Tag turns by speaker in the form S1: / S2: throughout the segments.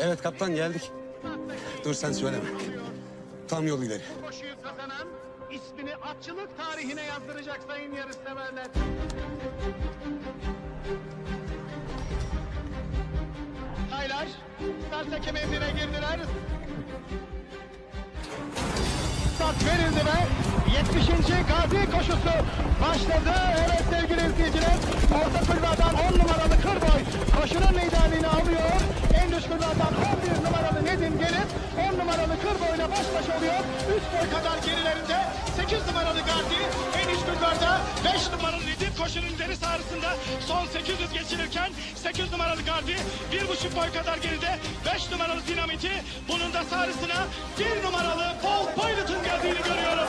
S1: Evet kaptan geldik. Dur sen söyleme. Tam yol ileri.
S2: Koşuyu kazanan ismini atçılık tarihine yazdıracak sayın yarışseverler. Taylar, start hakem emrine girdiler. Start verildi ve 70. Gazi koşusu başladı. Evet sevgili izleyiciler, orta kulvardan 10 numaralı Kırboy koşunun liderliğini alıyor. En üst kulvardan 11 numaralı Nedim gelip 10 numaralı Kırboy'la baş başa oluyor. 3 boy kadar gerilerinde 8 numaralı Gazi en üst kulvarda 5 numaralı Nedim koşunun ileri sahasında son 800 geçirirken 8 numaralı Gazi 1,5 boy kadar geride 5 numaralı Dinamiti bunun da sahasına 1 numaralı Paul Pilot'un geldiğini görüyorum.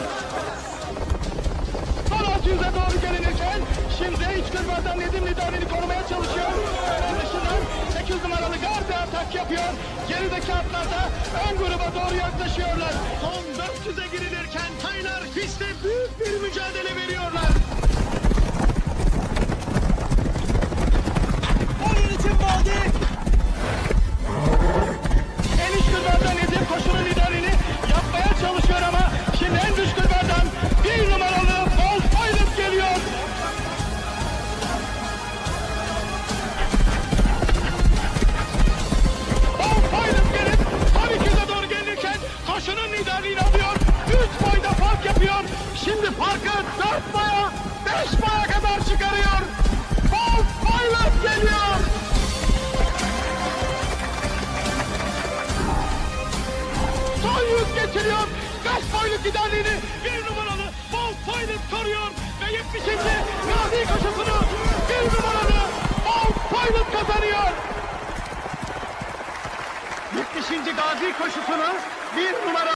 S2: Son 600'e doğru gelinirken şimdi iç kırbadan Nedim liderini korumaya çalışıyor. Ön dışından 8 numaralı Gardi atak yapıyor. Gerideki atlarda ön gruba doğru yaklaşıyorlar. Son 400'e girilirken Taylar piste büyük bir mücadele Son yüz geçiriyor. Kaç boyluk liderliğini bir numaralı Paul Pilot koruyor. Ve 70. Gazi koşusunu bir numaralı Paul Pilot kazanıyor. 70. Gazi koşusunu bir numara